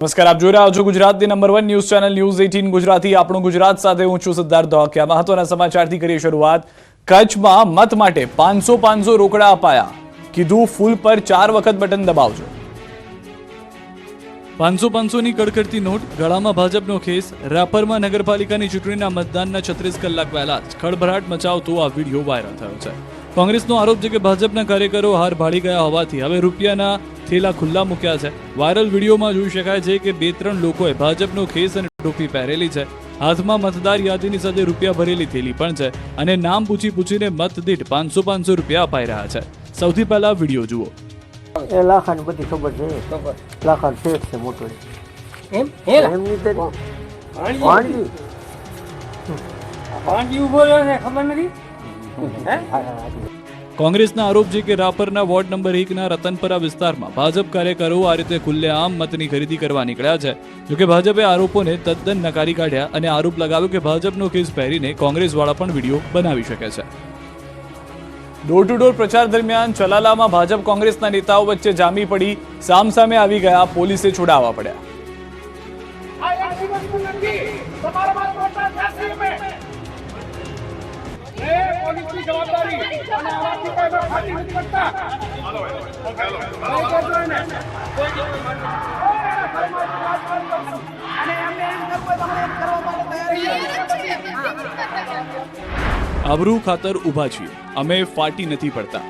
નમસ્કાર, આપ જોઈ રહ્યા છો ગુજરાતની number one news channel News eighteen Gujarati. આપણું ગુજરાત સાથે હું છું સિદ્ધાર્થ ધોકિયા મહત્વના સમાચારથી કરીએ શરૂઆત. કચ્છમાં મત માટે પાંચસો પાંચસો રોકડા અપાયા. કીધું ફૂલ પર ચાર વખત બટન દબાવજો. પાંચસો પાંચસોની કડકડતી નોટ, ગળામાં ભાજપનો ખેસ, રાપરમાં નગરપાલિકાની ચૂંટણીના મતદાનના છત્રીસ કલાક પહેલા જ ખળભરાટ મચાવતો આ વીડિયો વાયરલ થયો છે. કોંગ્રેસનો આરોપ છે કે ભાજપના કાર્યકરો હાર ભાળી ગયા હોવાથી હવે રૂપિયાના થેલા ખુલ્લા મૂક્યા છે. વાયરલ વિડીયોમાં જોઈ શકાય છે કે બે ત્રણ લોકોએ ભાજપનો ખેસ અને ટોપી પહેરેલી છે. હાથમાં મતદાર યાદીની સાથે રૂપિયા ભરેલી થેલી પણ છે અને નામ પૂછી પૂછીને મત દીઠ પાંચસો પાંચસો રૂપિયા અપાઈ રહ્યા છે. સૌથી પહેલા વીડિયો જુઓ. એ લાખાની બધી ખબર છે. લાખા શેઠ છે મોટો. એમ? એમની તો ભાણજી. ભાણજી. ભાણજી ઊભો રહ્યો છે ખબર નથી? કોંગ્રેસના આરોપ છે કે રાપરના વોર્ડ નંબર એકના રતનપરા વિસ્તારમાં ભાજપ કાર્યકરો આ રીતે ખુલ્લેઆમ મતની ખરીદી કરવા નીકળ્યા છે. જોકે ભાજપે આરોપોને તદ્દન નકારી કાઢ્યા અને આરોપ લગાવ્યો કે ભાજપનો કેસ પહેરીને કોંગ્રેસવાળા પણ વીડિયો બનાવી શકે છે. ડોર ટુ ડોર પ્રચાર દરમિયાન ચલાલામાં ભાજપ કોંગ્રેસના નેતાઓ વચ્ચે જામી પડી સામસામે આવી ગયા પોલીસે છોડાવવા પડ્યા. એ પોલીસની જવાબદારી અને આવાથી કોઈ પણ ફાટી નથી પડતા હાલો હાલો કહેજો એને. અને એમને એમ કરવું હોય તો અમે એમ કરવા માટે તૈયાર છીએ ખાતર ઊભા છીએ. અમે ફાટી નથી પડતા.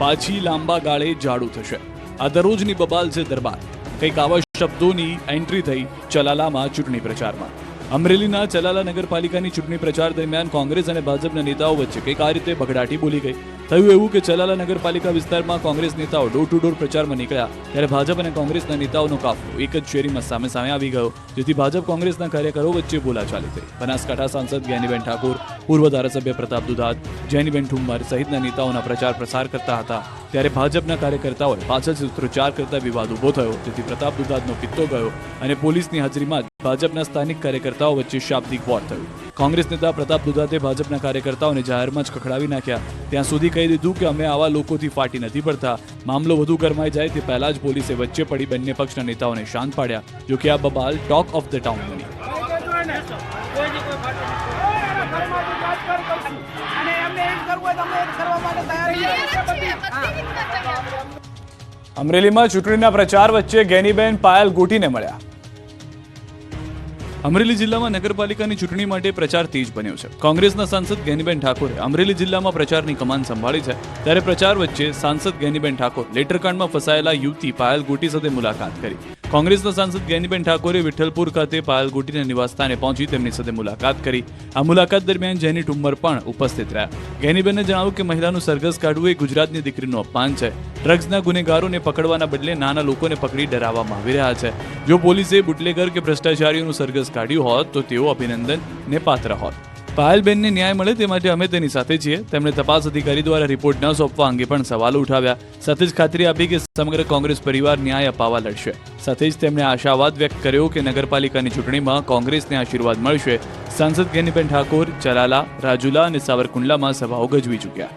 પાછી લાંબા ગાળે જાડું થશે. આ દરરોજની બબાલ છે દરબાર. કંઈક આવા શબ્દોની એન્ટ્રી થઈ ચલાલામાં ચૂંટણી પ્રચારમાં. અમરેલીના ચલાલા નગરપાલિકાની ચૂંટણી પ્રચાર દરમિયાન કોંગ્રેસ અને ભાજપના નેતાઓ વચ્ચે કંઈક આ રીતે બગડાટી બોલી ગઈ. થયું એવું કે ચલાલા નગરપાલિકા વિસ્તારમાં કોંગ્રેસ નેતાઓ ડોર ટુ ડોર પ્રચારમાં નીકળ્યા, ત્યારે ભાજપ અને કોંગ્રેસના નેતાઓનો કાફલો એક જ શેરીમાં સામે સામે આવી ગયો, જેથી ભાજપ કોંગ્રેસના કાર્યકરો વચ્ચે બોલાચાલી થઈ. બનાસકાંઠા સાંસદ જ્ઞાનીબેન ઠાકોર, પૂર્વ ધારાસભ્ય પ્રતાપ દુધાત જૈનીબેન ઠુમ્મર સહિતના નેતાઓના પ્રચાર પ્રસાર કરતા હતા. ત્યારે ભાજપના કાર્યકર્તાઓએ પાછળ સૂત્રોચ્ચાર કરતા વિવાદ ઊભો થયો, જેથી પ્રતાપ દુધાતનો પિત્તો ગયો અને પોલીસની હાજરીમાં જ ભાજપના સ્થાનિક કાર્યકર્તાઓ વચ્ચે શાબ્દિક વોર થયું કોંગ્રેસ નેતા પ્રતાપ દુધાતે ભાજપના કાર્યકર્તાઓને જાહેરમાં જ ખખડાવી નાખ્યા. ત્યાં સુધી કહી દીધું કે અમે આવા લોકોથી ફાટી નથી પડતા. મામલો વધુ ગરમાઈ જાય તે પહેલા જ પોલીસે વચ્ચે પડી બંને પક્ષના નેતાઓને શાંત પાડ્યા જોકે આ બબાલ ટોક ઓફ ધ ટાઉન બની. અમરેલીમાં ચૂંટણીના પ્રચાર વચ્ચે ગેનીબેન પાયલ ગોટીને મળ્યા. અમરેલી જિલ્લામાં નગરપાલિકાની ચૂંટણી માટે પ્રચાર તેજ બન્યો છે. કોંગ્રેસના સાંસદ ગેનીબેન ઠાકોરે અમરેલી જિલ્લામાં પ્રચારની કમાન સંભાળી છે. ત્યારે પ્રચાર વચ્ચે સાંસદ ગેનીબેન ઠાકોર લેટરકાંડમાં ફસાયેલા યુવતી પાયલ ગોટી સાથે મુલાકાત કરી. કોંગ્રેસના સાંસદ ગેનીબેન ઠાકોરે વિઠ્ઠલપુર ખાતે પાયલગુટીના નિવાસસ્થાને પહોંચી તેમની સાથે મુલાકાત કરી. આ મુલાકાત દરમિયાન જેની ઠુમ્મર પણ ઉપસ્થિત રહ્યા. જ્ઞાનીબેને જણાવ્યું કે મહિલાનું સરઘસ કાઢવું એ ગુજરાતની દીકરીનું અપમાન છે. ડ્રગ્સના ગુનેગારોને પકડવાના બદલે નાના લોકોને પકડી ડરાવવામાં આવી રહ્યા છે. જો પોલીસે બુટલેગર કે ભ્રષ્ટાચારીઓનું સરઘસ કાઢ્યું હોત તો તેઓ અભિનંદનને પાત્ર હોત. પાયલબેનને ન્યાય મળે તે માટે અમે તેની સાથે છીએ. તેમણે તપાસ અધિકારી દ્વારા રિપોર્ટ ન સોંપવા અંગે પણ સવાલો ઉઠાવ્યા. સાથે જ ખાતરી આપી કે સમગ્ર કોંગ્રેસ પરિવાર ન્યાય અપાવવા લડશે. સાથે જ તેમણે આશાવાદ વ્યક્ત કર્યો કે નગરપાલિકાની ચૂંટણીમાં કોંગ્રેસને આશીર્વાદ મળશે. સાંસદ ગેનીબેન ઠાકોર ચલાલા રાજુલા અને સાવરકુંડલામાં સભાઓ ગજવી ચૂક્યા.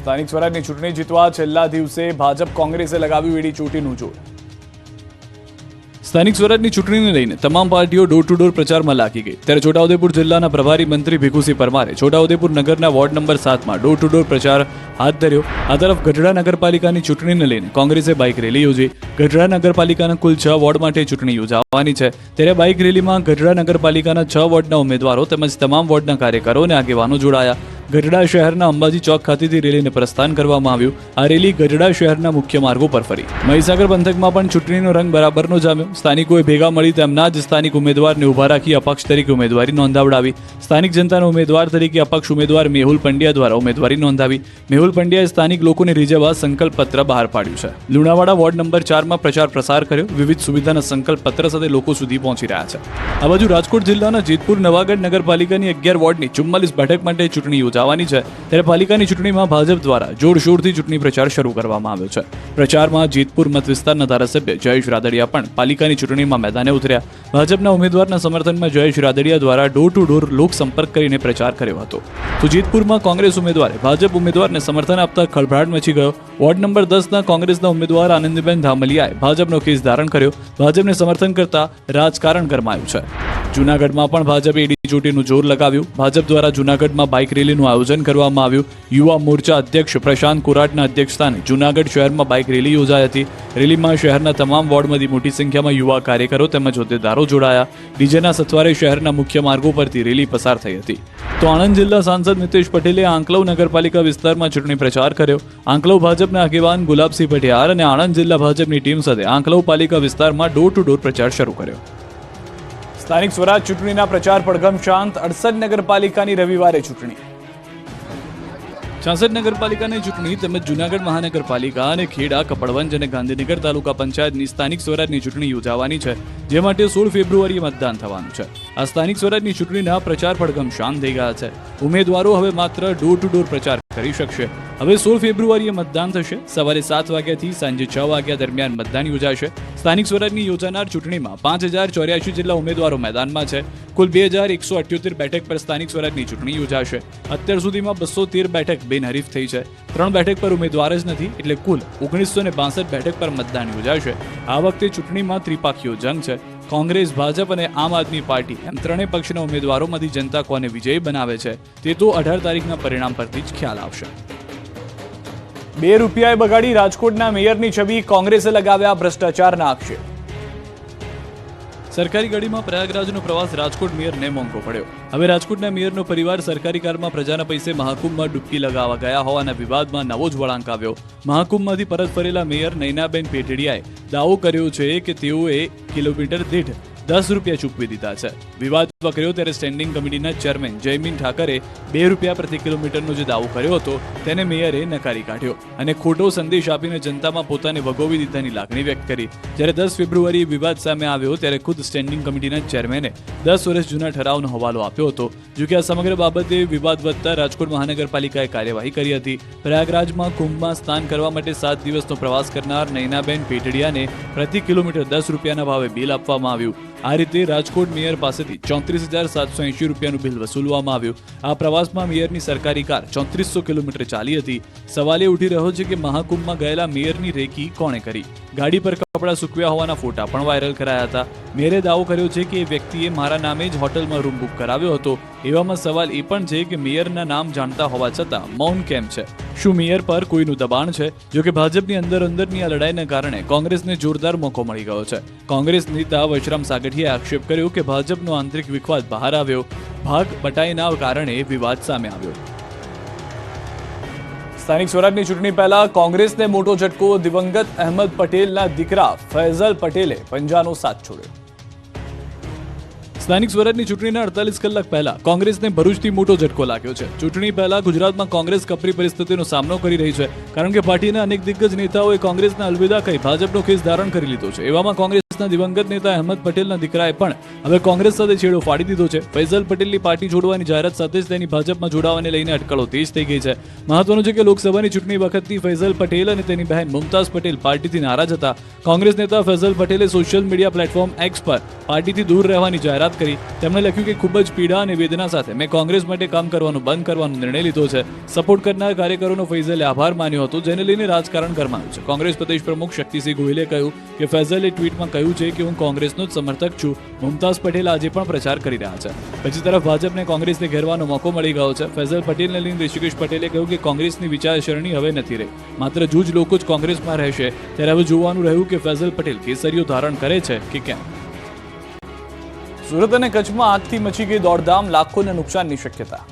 સ્થાનિક સ્વરાજની ચૂંટણી જીતવા છેલ્લા દિવસે ભાજપ કોંગ્રેસે લગાવ્યું એડી ચોટીનું જોર. સ્થાનિક સ્વરાજની ચૂંટણીને લઈને તમામ પાર્ટીઓ ડોર ટુ ડોર પ્રચારમાં લાગી ગઈ. ત્યારે છોટાઉદેપુર જિલ્લાના પ્રભારી મંત્રી ભીખુસિંહ પરમારે છોટાઉદેપુર નગરના વોર્ડ નંબર સાતમાં ડોર ટુ ડોર પ્રચાર હાથ ધર્યો. આ તરફ ગઢડા નગરપાલિકાની ચૂંટણીને લઈને કોંગ્રેસે બાઇક રેલી યોજી. ગઢડા નગરપાલિકાના કુલ છ વોર્ડ માટે ચૂંટણી યોજાવાની છે. ત્યારે બાઇક રેલીમાં ગઢડા નગરપાલિકાના છ વોર્ડના ઉમેદવારો તેમજ તમામ વોર્ડના કાર્યકરો અને આગેવાનો જોડાયા. ગઢડા શહેરના અંબાજી ચોક ખાતેથી રેલીને પ્રસ્થાન કરવામાં આવ્યું. આ રેલી ગઢડા શહેરના મુખ્ય માર્ગો પર ફરી. મહીસાગર પંથકમાં પણ ચૂંટણીનો રંગ બરાબરનો જામ્યો. સ્થાનિકોએ ભેગા મળી તેમના જ સ્થાનિક ઉમેદવારને ઊભા રાખી અપક્ષ તરીકે ઉમેદવારી નોંધાવડાવી. સ્થાનિક જનતાના ઉમેદવાર તરીકે અપક્ષ ઉમેદવાર મેહુલ પંડ્યા દ્વારા ઉમેદવારી નોંધાવી. મેહુલ પંડ્યાએ સ્થાનિક લોકોને રીઝવવા સંકલ્પ પત્ર બહાર પાડ્યું છે. લુણાવાડા વોર્ડ નંબર ચારમાં પ્રચાર પ્રસાર કર્યો. વિવિધ સુવિધાના સંકલ્પ પત્ર સાથે લોકો સુધી પહોંચી રહ્યા છે. આ બાજુ રાજકોટ જિલ્લાના જેતપુર નવાગઢ નગરપાલિકાની અગિયાર વોર્ડની ચુમ્માલીસ બેઠક માટે ચૂંટણી યોજાવાની યોજાવાની છે. ત્યારે પાલિકાની ચૂંટણીમાં ભાજપ દ્વારા જોરશોરથી ચૂંટણી પ્રચાર શરૂ કરવામાં આવ્યો છે. પ્રચારમાં જેતપુર મત વિસ્તારના ધારાસભ્ય જયેશ રાદડિયા પણ પાલિકાની ચૂંટણીમાં મેદાને ઉતર્યા. ભાજપના ઉમેદવારના સમર્થનમાં જયેશ રાદડિયા દ્વારા ડોર ટુ ડોર લોક સંપર્ક કરીને પ્રચાર કર્યો હતો. તો જેતપુરમાં કોંગ્રેસ ઉમેદવારે ભાજપ ઉમેદવારને સમર્થન આપતા ખળભળાટ મચી ગયો. વોર્ડ નંબર દસના કોંગ્રેસના ઉમેદવાર આનંદીબેન ધામલિયાએ ભાજપનો કેસ ધારણ કર્યો. ભાજપને સમર્થન કરતા રાજકારણ ગરમાયું છે. જૂનાગઢમાં પણ ભાજપે એડી ચોટીનું જોર લગાવ્યું. ભાજપ દ્વારા જૂનાગઢમાં બાઇક રેલીનું આયોજન કરવામાં આવ્યું. યુવા મોરચા અધ્યક્ષ પ્રશાંત કોરાટના અધ્યક્ષસ્થાને જૂનાગઢ શહેરમાં બાઇક રેલી યોજાઈ હતી. રેલીમાં શહેરના તમામ વોર્ડમાંથી મોટી સંખ્યામાં યુવા કાર્યકરો તેમજ હોદ્દેદારો જોડાયા. ડીજેના સથવારે શહેરના મુખ્ય માર્ગો પરથી રેલી પસાર થઈ હતી. તો આણંદ જિલ્લા સાંસદ નીતિશ પટેલે આંકલવ નગરપાલિકા વિસ્તારમાં ચૂંટણી પ્રચાર કર્યો. આંકલવ ભાજપના આગેવાન ગુલાબસિંહ પટિયાર અને આણંદ જિલ્લા ભાજપની ટીમ સાથે આંકલવ પાલિકા વિસ્તારમાં ડોર ટુ ડોર પ્રચાર શરૂ કર્યો. સ્થાનિક સ્વરાજ ચૂંટણીના પ્રચાર પડઘમ શાંત અડસઠ નગરપાલિકાની રવિવારે ચૂંટણી. છાસઠ નગરપાલિકાની ચૂંટણી તેમજ જૂનાગઢ મહાનગરપાલિકા અને ખેડા, કપડવંજ અને ગાંધીનગર તાલુકા પંચાયતની સ્થાનિક સ્વરાજની ચૂંટણી યોજાવાની છે, જે માટે સોળ ફેબ્રુઆરીએ મતદાન થવાનું છે. આ સ્થાનિક સ્વરાજની ચૂંટણીના પ્રચાર પડઘમ શાંત થઈ ગયા છે. ઉમેદવારો હવે માત્ર ડોર ટુ ડોર પ્રચાર કરી શકશે. હવે સોળ ફેબ્રુઆરીએ મતદાન થશે. સવારે સાત વાગ્યાથી સાંજે છ વાગ્યા દરમિયાન મતદાન યોજાશે. સ્થાનિક સ્વરાજની યોજાનાર ચૂંટણીમાં પાંચ હજાર ચોર્યાસી જેટલા ઉમેદવારો મેદાનમાં છે. કુલ બે હજાર એકસો અઠ્યોતેર બેઠક પર સ્થાનિક સ્વરાજની ચૂંટણી યોજાશે. અત્યાર સુધીમાં બસો તેર બેઠક બિનહરીફ થઈ છે. ત્રણ બેઠક પર ઉમેદવાર જ નથી એટલે કુલ ઓગણીસો ને બાસઠ બેઠક પર મતદાન યોજાશે. આ વખતે ચૂંટણીમાં ત્રિપાખીઓ જંગ છે. કોંગ્રેસ, ભાજપ અને આમ આદમી પાર્ટી એમ ત્રણેય પક્ષના ઉમેદવારોમાંથી જનતા કોને વિજયી બનાવે છે તે તો અઢાર તારીખના પરિણામ પરથી જ ખ્યાલ આવશે. બે રૂપિયાએ બગાડી રાજકોટના મેયરની છબી કોંગ્રેસે લગાવ્યા ભ્રષ્ટાચારના આક્ષેપ. સરકારી ગાડીમાં પ્રયાગરાજનો પ્રવાસ રાજકોટ મેયરને મોંઘો પડ્યો. હવે રાજકોટના મેયરનો પરિવાર સરકારી કારમાં પ્રજાના પૈસે મહાકુંભમાં ડૂબકી લગાવવા ગયા હોવાના વિવાદમાં નવો જ વળાંક આવ્યો. મહાકુંભમાંથી પરત ફરેલા મેયર નૈનાબેન પેટડિયાએ દાવો કર્યો છે કે તેઓએ કિલોમીટર દીઠ દસ રૂપિયા ચૂકવી દીધા છે. વિવાદ વકર્યો ત્યારે સ્ટેન્ડિંગ કમિટીના ચેરમેન જયમીન ઠાકરે બે રૂપિયા પ્રતિ કિલોમીટરનો જે દાવો કર્યો હતો, તેને મેયરે નકારી કાઢ્યો અને ખોટો સંદેશ આપીને જનતામાં પોતાને વગોવી દીધાની લાગણી વ્યક્ત કરી. જ્યારે દસ ફેબ્રુઆરીએ વિવાદ સામે આવ્યો ત્યારે ખુદ સ્ટેન્ડિંગ કમિટીના ચેરમેને દસ વર્ષ જૂના ઠરાવનો હવાલો આપ્યો હતો જોકે આ સમગ્ર બાબતે વિવાદ વધતા રાજકોટ મહાનગરપાલિકાએ કાર્યવાહી કરી હતી. પ્રયાગરાજમાં કુંભમાં સ્નાન કરવા માટે સાત દિવસનો પ્રવાસ કરનાર નૈનાબેન પેટડિયાને પ્રતિ કિલોમીટર દસ રૂપિયાના ભાવે બિલ આપવામાં આવ્યું. આ રીતે રાજકોટ મેયર પાસેથી ચોત્રીસ હજાર સાતસો એંશી રૂપિયાનું બિલ વસૂલવામાં આવ્યું. આ પ્રવાસમાં મેયરની સરકારી કાર ચોત્રીસો કિલોમીટર ચાલી હતી. સવાલ એ ઉઠી રહ્યો છે કે મહાકુંભમાં ગયેલા મેયરની રેકી કોણે કરી? ગાડી પર કપડાં સૂકવ્યા હોવાના ફોટા પણ વાયરલ કરાયા હતા. મેયરે દાવો કર્યો છે કે એ વ્યક્તિએ મારા નામે જ હોટલમાં રૂમ બુક કરાવ્યો હતો. એવામાં સવાલ એ પણ છે કે મેયરના નામ જાણતા હોવા છતાં મૌન કેમ છે? શું મેયર પર કોઈનું દબાણ છે? જો કે ભાજપની અંદર અંદરની આ લડાઈને કારણે કોંગ્રેસને જોરદાર મોકો મળી ગયો છે. કોંગ્રેસ નેતા વશરામ સાગઠિયાએ આક્ષેપ કર્યો કે ભાજપનો આંતરિક વિખવાદ બહાર આવ્યો. ભાગ બટાઈના કારણે વિવાદ સામે આવ્યો. સ્થાનિક સ્વરાજની ચૂંટણી પહેલા કોંગ્રેસને મોટો ઝટકો, દિવંગત અહેમદ પટેલના દીકરા ફૈઝલ પટેલે પંજાનો સાથ છોડ્યો. સ્થાનિક સ્વરાજની ચૂંટણીના અડતાલીસ કલાક પહેલા કોંગ્રેસને ભરૂચથી મોટો ઝટકો લાગ્યો છે. ચૂંટણી પહેલા ગુજરાતમાં કોંગ્રેસ કપરી પરિસ્થિતિનો સામનો કરી રહી છે, કારણ કે પાર્ટીના અનેક દિગ્ગજ નેતાઓએ કોંગ્રેસના અલવિદા કહી ભાજપનો કેસ ધારણ કરી લીધો છે. એવામાં કોંગ્રેસના દિવંગત નેતા અહેમદ પટેલના દીકરાએ પણ હવે કોંગ્રેસ સાથે છેડો ફાડી દીધો છે. ફૈઝલ પટેલની પાર્ટી છોડવાની જાહેરાત સાથે જ તેની ભાજપમાં જોડાવાને લઈને અટકળો તેજ થઈ ગઈ છે. મહત્વનું છે કે લોકસભાની ચૂંટણી વખતથી ફૈઝલ પટેલ અને તેની બહેન મુમતાઝ પટેલ પાર્ટીથી નારાજ હતા. કોંગ્રેસ નેતા ફૈઝલ પટેલે સોશિયલ મીડિયા પ્લેટફોર્મ એક્સ પર પાર્ટીથી દૂર રહેવાની જાહેરાત કરી. તેમણે લખ્યું કે ખૂબ જ પીડા અને વેદના સાથે મેં કોંગ્રેસ માટે કામ કરવાનું બંધ કરવાનો નિર્ણય લીધો છે. સપોર્ટ કરનાર કાર્યકરોનો ફૈઝલે આભાર માન્યો હતો, જેને લઈને રાજકારણ ગરમાયું છે. કોંગ્રેસ પ્રદેશ પ્રમુખ શક્તિસિંહ ગોહિલે કહ્યું કે ફૈઝલે ટ્વીટમાં કહ્યું છે કે હું કોંગ્રેસનો જ સમર્થક છું. મુમતાઝ પટેલ આજે પણ પ્રચાર કરી રહ્યા છે. બીજી તરફ ભાજપને કોંગ્રેસને ઘેરવાનો મોકો મળી ગયો છે. ફૈઝલ પટેલને લઈને ઋષિકેશ પટેલે કહ્યું કે કોંગ્રેસની વિચારસરણી હવે નથી રહી. માત્ર જૂજ લોકો જ કોંગ્રેસમાં રહેશે. ત્યારે હવે જોવાનું રહ્યું કે ફૈઝલ પટેલ કેસરીઓ ધારણ કરે છે કે કેમ. સુરત અને કચ્છમાં આગથી મચી ગઈ દોડધામ લાખોને નુકસાનની શક્યતા.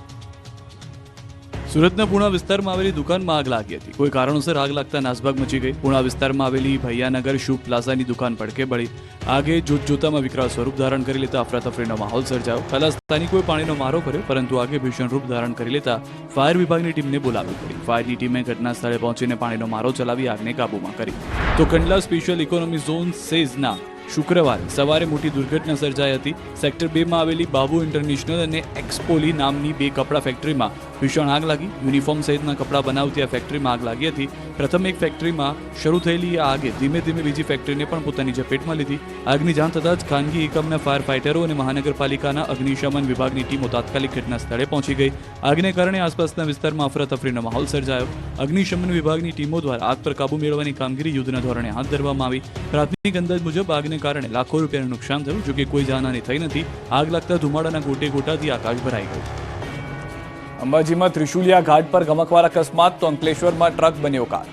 સુરતના પુણા વિસ્તારમાં આવેલી દુકાનમાં આગ લાગી હતી. કોઈ કારણોસર આગ લાગતા નાસભાગ મચી ગઈ. પુણા વિસ્તારમાં આવેલી ભૈયાનગર શુભ પ્લાઝાની દુકાન પડકે બળી આગે જોત જોતામાં વિકરાળ સ્વરૂપ ધારણ કરી લેતા અફરાતફરીનો માહોલ સર્જાયો. પહેલા સ્થાનિકોએ પાણીનો મારો કર્યો પરંતુ આગે ભીષણ રૂપ ધારણ કરી લેતા ફાયર વિભાગની ટીમને બોલાવી પડી. ફાયરની ટીમે ઘટના સ્થળે પહોંચીને પાણીનો મારો ચલાવી આગને કાબૂમાં કરી. તો કંડલા સ્પેશિયલ ઇકોનોમી ઝોન સેઝના શુક્રવારે સવારે મોટી દુર્ઘટના સર્જાઈ હતી. સેક્ટર બેમાં આવેલી બાબુ ઇન્ટરનેશનલ અને એક્સપોલી નામની બે કપડા ફેક્ટરીમાં ભીષણ આગ લાગી. યુનિફોર્મ સહિતના કપડાં બનાવતી આ ફેક્ટરીમાં આગ લાગી હતી. પ્રથમ એક ફેક્ટરીમાં શરૂ થયેલી આ આગે ધીમે ધીમે બીજી ફેક્ટરીને પણ પોતાની ઝપેટમાં લીધી. આગની જાણ થતાં જ ખાનગી એકમના ફાયર ફાઇટરો અને મહાનગરપાલિકાના અગ્નિશમન વિભાગની ટીમો તાત્કાલિક ઘટના સ્થળે પહોંચી ગઈ. આગને કારણે આસપાસના વિસ્તારમાં અફરાતફરીનો માહોલ સર્જાયો. અગ્નિશમન વિભાગની ટીમો દ્વારા આગ પર કાબુ મેળવવાની કામગીરી યુદ્ધના ધોરણે હાથ ધરવામાં આવી. પ્રાથમિક અંદાજ મુજબ આગને કારણે લાખો રૂપિયાનું નુકસાન થયું, જોકે કોઈ જાનહાની થઈ નથી. આગ લાગતા ધુમાડાના ગોટે ગોટાથી આકાશ ભરાઈ ગયું. અંબાજીમાં ત્રિશુલિયા ઘાટ પર ગમકવાર અકસ્માત તો અંકલેશ્વરમાં ટ્રક બન્યો કાર.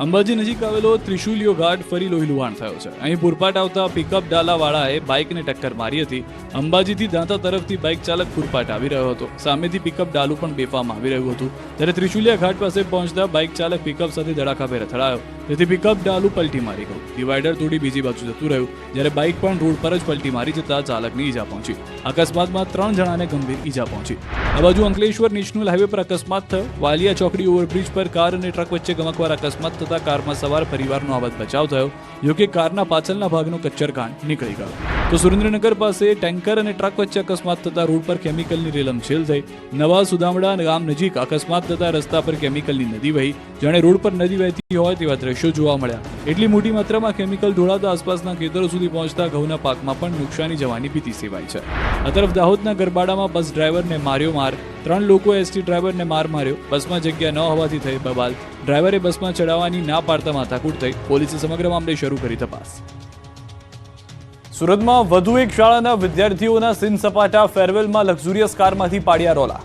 અંબાજી નજીક આવેલો ત્રિશુલિયો ઘાટ ફરી લોહીલુહાણ થયો છે. અહીં પૂરપાટ આવતા પિકઅપ ડાલાવાળાએ બાઇકને ટક્કર મારી હતી. અંબાજીથી દાંતા તરફથી બાઇક ચાલક પૂરપાટ આવી રહ્યો હતો. સામેથી પિકઅપ ડાલુ પણ બેફામ આવી રહ્યું હતું. ત્યારે ત્રિશુલિયા ઘાટ પાસે પહોંચતા બાઇક ચાલક પિકઅપ સાથે ધડાકાભેર અથડાયો. તેથી પિકઅપ ડાલુ પલટી મારી ગયું. ડિવાઈડર તોડી બીજી બાજુ જતું રહ્યું, જ્યારે બાઇક પણ રોડ પર જ પલટી મારી જતા ચાલકની ઈજા પહોંચી. અકસ્માતમાં ત્રણ જણાને ગંભીર ઈજા પહોંચી. આ બાજુ અંકલેશ્વર નેશનલ હાઈવે પર અકસ્માત થયો. વાલિયા ચોકડી ઓવરબ્રિજ પર કાર અને ટ્રક વચ્ચે ગમકવાર અકસ્માત થતા કારમાં સવાર પરિવારનો આબાદ બચાવ થયો જોકે કારના પાછળના ભાગનો કચ્ચરકાંડ નીકળી ગયો. તો સુરેન્દ્રનગર પાસે ટેન્કર અને ટ્રક વચ્ચે અકસ્માત થતા રોડ પર કેમિકલની રેલમછેલ થઈ. નવા સુદામડા ગામ નજીક અકસ્માત થતા રસ્તા પર કેમિકલની નદી વહી. જાણે રોડ પર નદી વહેતી હોય તેવા દ્રશ્યો જોવા મળ્યા. એટલી મોટી માત્રામાં કેમિકલ ઢોળાતા આસપાસના ખેતરો સુધી પહોંચતા ઘઉંના પાકમાં પણ નુકસાની જવાની ભીતિ સેવાય છે. આ તરફ દાહોદના ગરબાડામાં બસ ડ્રાઈવરને માર્યો માર. ત્રણ લોકો એસટી ડ્રાઈવરને માર માર્યો. બસમાં જગ્યા ન હોવાથી થઈ બબાલ. ડ્રાઈવરે બસમાં ચડાવવાની ના પાડતા માથાકૂટ થઈ પોલીસે સમગ્ર મામલે શરૂ કરી તપાસ. સુરતમાં વધુ એક શાળાના વિદ્યાર્થીઓના સિન સપાટા ફેરવેલમાં લક્ઝુરિયસ કારમાંથી પાડ્યા રોલા.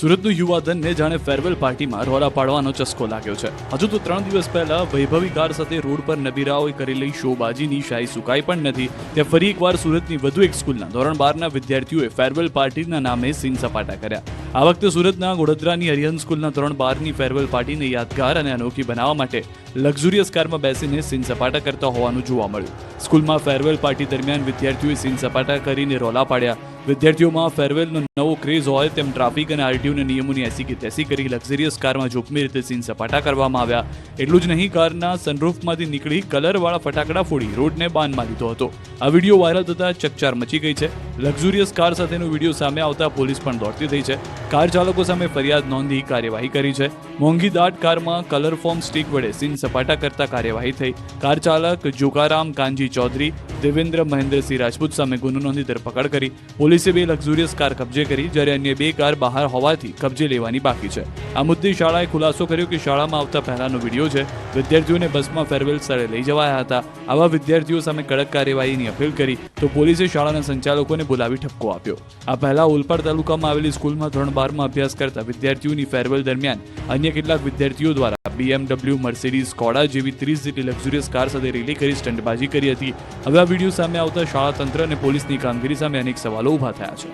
સુરતનું યુવાધનને જાણે ફેરવેલ પાર્ટીમાં રોરા પાડવાનો ચસ્કો લાગ્યો છે. હજુ તો ત્રણ દિવસ પહેલા વૈભવી કાર સાથે રોડ પર નબીરાઓએ કરેલી શોબાજીની શાહી સુકાઈ પણ નથી. ત્યાં ફરી એકવાર સુરતની વધુ એક સ્કૂલના ધોરણ બારના વિદ્યાર્થીઓએ ફેરવેલ પાર્ટીના નામે સીન સપાટા કર્યા. આ વખતે સુરતના ગોડદરાની હરિહન સ્કૂલના ધોરણ બારની ફેરવેલ પાર્ટીને યાદગાર અને અનોખી બનાવવા માટે લક્ઝુરિયસ કારમાં બેસીને સીન સપાટા કરતા હોવાનું જોવા મળ્યું. સ્કૂલમાં ફેરવેલ પાર્ટી દરમિયાન વિદ્યાર્થીઓએ સીન સપાટા કરીને રોલા પાડ્યા. વિદ્યાર્થીઓમાં ફેરવેલનો નવો ક્રેઝ હોય તેમ ટ્રાફિક અને આરટીઓના નિયમોની એસી કે તેસી કરી લક્ઝરિયસ કારમાં જોખમી રીતે સીન સપાટા કરવામાં આવ્યા. એટલું જ નહીં, કારના સનરૂફમાંથી નીકળી કલરવાળા ફટાકડા ફોડી રોડને બાનમાં લીધો હતો. આ વીડિયો વાયરલ થતાં ચકચાર મચી ગઈ છે. લક્ઝુરિયસ કાર સાથેનો વીડિયો સામે આવતા પોલીસ પણ દોડતી થઈ છે. કાર ચાલકો સામે ફરિયાદ નોંધી કાર્યવાહી કરી છે. મોંઘી દાટ કારમાં કલર ફોર્મ સ્ટીક વડે સીન સપાટા કરતા કાર્યવાહી થઈ. કાર ચાલક જોકારામ કાનજી ચૌધરી, દેવેન્દ્ર મહેન્દ્રસિંહ રાજપૂત સામે ગુનો નોંધી ધરપકડ કરી. પોલીસે બે લક્ઝુરિયસ કાર કબજે કરી, જ્યારે અન્ય બે કાર બહાર હોવાથી કબજે લેવાની બાકી છે. આ મુદ્દે શાળાએ ખુલાસો કર્યો કે શાળામાં આવતા પહેલાનો વીડિયો છે. વિદ્યાર્થીઓને બસમાં ફેરવેલ સ્થળે લઈ જવાયા હતા. આવા વિદ્યાર્થીઓ સામે કડક કાર્યવાહીની અપીલ કરી, તો પોલીસે શાળાના સંચાલકોને બોલાવી ઠપકો આપ્યો. આ પહેલા ઓલપાડ તાલુકામાં આવેલી સ્કૂલમાં ધોરણ બારમાં અભ્યાસ કરતા વિદ્યાર્થીઓની ફેરવેલ દરમિયાન અન્ય કેટલાક વિદ્યાર્થીઓ દ્વારા બીએમડબલ્યુ મર્સિડીઝ કોડા જેવી ત્રીસ જેટલી લક્ઝુરિયસ કાર સાથે રેલી કરી, સ્ટંટબાજી કરી હતી. હવે આ વીડિયો સામે આવતા શાળા તંત્ર અને પોલીસની કામગીરી સામે અનેક સવાલો ઊભા થયા છે.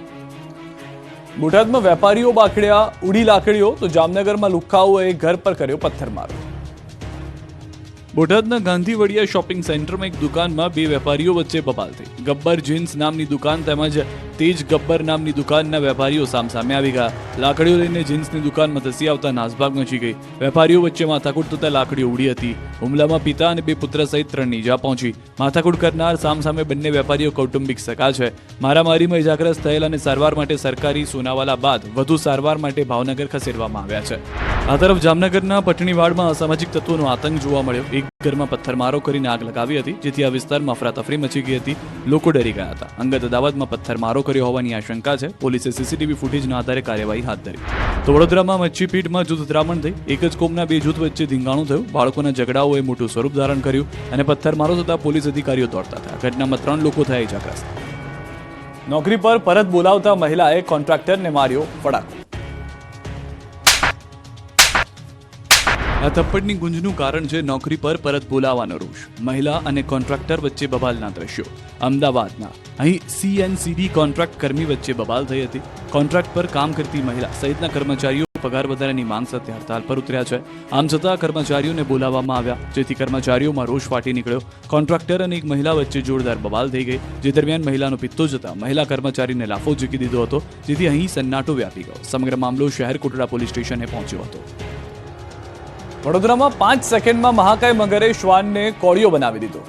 બોટાદમાં વેપારીઓ બાકડ્યા ઉડી લાકડીઓ, તો જામનગરમાં લુખ્ખાઓએ ઘર પર કર્યો પથ્થરમારો. બોટાદના ગાંધીવડિયા શોપિંગ સેન્ટરમાં એક દુકાનમાં બે વેપારીઓ વચ્ચે બબાલ થઈ. ગબ્બર જીન્સ નામની દુકાન તેમજ તેજ ગબ્બર નામની દુકાનના વેપારીઓ સામસામે આવી ગયા. લાકડીઓ લઈને જીન્સની દુકાનમાં ધસી આવતા નાસભાગ મચી ગઈ. વેપારીઓ વચ્ચે માથાકૂટ થતા લાકડીઓ ઉડી હતી. હુમલામાં પિતા અને બે પુત્ર સહિત ત્રણની ઇજા પહોંચી. માથાકૂટ કરનાર સામસામે બંને વેપારીઓ કૌટુંબિક સગા છે. મારામારીમાં ઇજાગ્રસ્ત થયેલ અને સારવાર માટે સરકારી સોનાવાલા બાદ વધુ સારવાર માટે ભાવનગર ખસેડવામાં આવ્યા છે. આ તરફ જામનગરના પટણીવાડમાં અસામાજિક તત્વોનો આતંક જોવા મળ્યો. એક ઘરમાં પથ્થરમારો કરીને આગ લગાવી હતી, જેથી આ વિસ્તારમાં અફરાતફરી મચી ગઈ હતી. લોકો ડરી ગયા હતા. અંગત અદાવતમાં પથ્થરમારો કર્યો હોવાની આશંકા છે. પોલીસે સીસીટીવી ફૂટેજના આધારે કાર્યવાહી હાથ ધરી. તો વડોદરામાં મચ્છીપીઠમાં જૂથ અથડામણ થઈ. એક જ કોમના બે જૂથ વચ્ચે ધીંગાણું થયું. બાળકોના ઝઘડાઓએ મોટું સ્વરૂપ ધારણ કર્યું અને પથ્થરમારો થતા પોલીસ અધિકારીઓ દોડતા હતા ઘટનામાં ત્રણ લોકો થયા ઇજાગ્રસ્ત. નોકરી પર પરત બોલાવતા મહિલાએ કોન્ટ્રાક્ટરને માર્યો ફડાકો. આ થપ્પડની ગુંજનું કારણ છે નોકરી પર પરત બોલાવવાનો રોષ. મહિલા અને કોન્ટ્રાક્ટર વચ્ચે બબાલના દ્રશ્યો. અમદાવાદના. અહીં સીએનસીબી કોન્ટ્રાક્ટ કર્મી વચ્ચે બબાલ થઈ હતી. કોન્ટ્રાક્ટ પર કામ કરતી મહિલા સહિતના કર્મચારીઓ પગાર વધારાની માંગ સાથે હડતાલ પર ઉતર્યા છે. આમ છતાં કર્મચારીઓને બોલાવવામાં આવ્યા, જેથી કર્મચારીઓમાં રોષ ફાટી નીકળ્યો. કોન્ટ્રાક્ટર અને એક મહિલા વચ્ચે જોરદાર બબાલ થઈ ગઈ, જે દરમિયાન મહિલાનો પિત્તો જતા મહિલા કર્મચારીને લાફો ઝીકી દીધો હતો, જેથી અહીં સન્નાટો વ્યાપી ગયો. સમગ્ર મામલો શહેર કોટડા પોલીસ સ્ટેશને પહોંચ્યો હતો. વડોદરામાં પાંચ સેકન્ડમાં મહાકાય મગરે શ્વાનને કોળિયો બનાવી દીધો.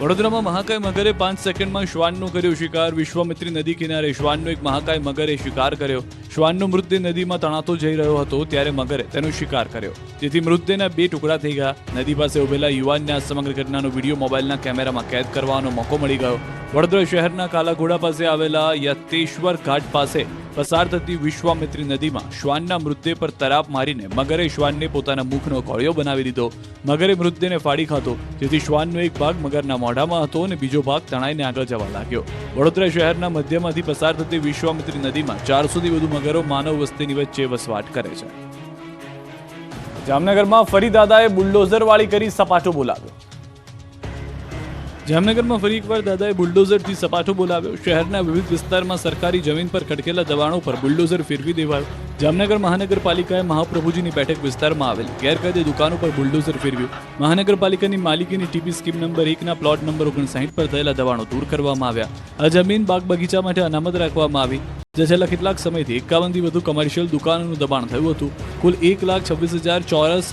વડોદરામાં મહાકાય મગરે પાંચ સેકન્ડમાં શ્વાનનો કર્યો શિકાર. વિશ્વમિત્રી નદી કિનારે શ્વાનનો એક મહાકાય મગરે શિકાર કર્યો. શ્વાનનો મૃતદેહ નદીમાં તણાતો જઈ રહ્યો હતો ત્યારે મગરે તેનો શિકાર કર્યો. જેથી મૃતદેહના બે ટુકડા થઈ ગયા. નદી પાસે ઉભેલા યુવાનને આ સમગ્ર ઘટનાનો વીડિયો મોબાઈલના કેમેરામાં કેદ કરવાનો મોકો મળી ગયો. વડોદરા શહેરના કાલાઘોડા પાસે આવેલા યતેશ્વર ઘાટ પાસે પસાર થતી વિશ્વામિત્રી નદીમાં શ્વાનના મૃતદેહ પર તરાપ મારીને મગરે શ્વાનને પોતાના મુખનો કોળિયો બનાવી દીધો. મગરે મૃતદેહને ફાડી ખાતો જેથી શ્વાનનો એક ભાગ મગરના મોઢામાં હતો અને બીજો ભાગ તણાઈને આગળ જવા લાગ્યો. વડોદરા શહેરના મધ્યમાંથી પસાર થતી વિશ્વામિત્રી નદીમાં ચારસોથી વધુ મગરો માનવ વસ્તીની વચ્ચે વસવાટ કરે છે. જામનગરમાં ફરી દાદાએ બુલડોઝર વાળી કરી સપાટો બોલાવ્યો. જામનગરમાં ફરી એકવાર દાદાએ બુલડોઝરથી સપાટો બોલાવ્યો. શહેરના વિવિધ વિસ્તારમાં સરકારી જમીન પર ખડકેલા દબાણો પર બુલડોઝર ફેરવી દેવાયો. જામનગર મહાનગરપાલિકાએ મહાપ્રભુજીની બેઠક વિસ્તારમાં આવેલી ગેરકાયદે દુકાનો પર બુલડોઝર ફેરવ્યું. મહાનગરપાલિકાની માલિકીની ટીપી સ્કીમ નંબર એકના પ્લોટ નંબર ઓગણસાઠ પર થયેલા દબાણો દૂર કરવામાં આવ્યા. આ જમીન બાગ બગીચા માટે અનામત રાખવામાં આવી. જે છેલ્લા કેટલાક સમયથી એકાવનથી વધુ કમર્શિયલ દુકાનોનું દબાણ થયું હતું. કુલ એક લાખ છવ્વીસ હજાર ચોરસ